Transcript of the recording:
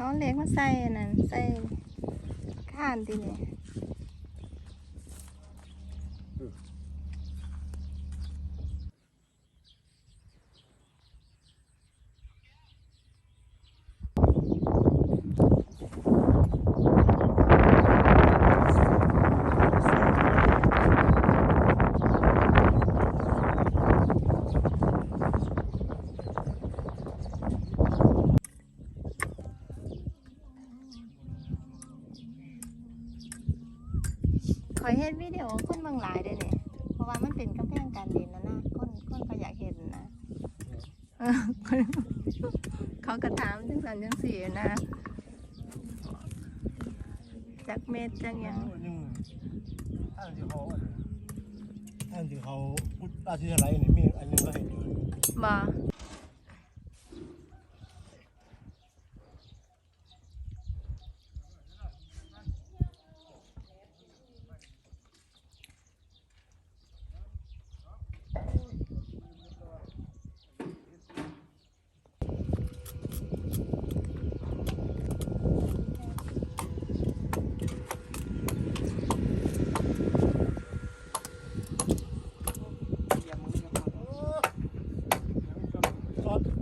เขาเอาเล็กมาใส่นั่นใส่ข้านทีนี่ คอยเฮ็ดวิดีโอคนเมืองหลายได้เนี่ยเพราะว่ามันเป็นกำแพงการเรียนนะนะคนคนเขาอยากเห็นนะเออคนเขากระถามจังสันจังสี่นะจักเม็ดจังหยังอันที่เขาอันที่เขาพุทธราชอะไรนี่มีอันนึงก็เห็นอยู่บ่ fun.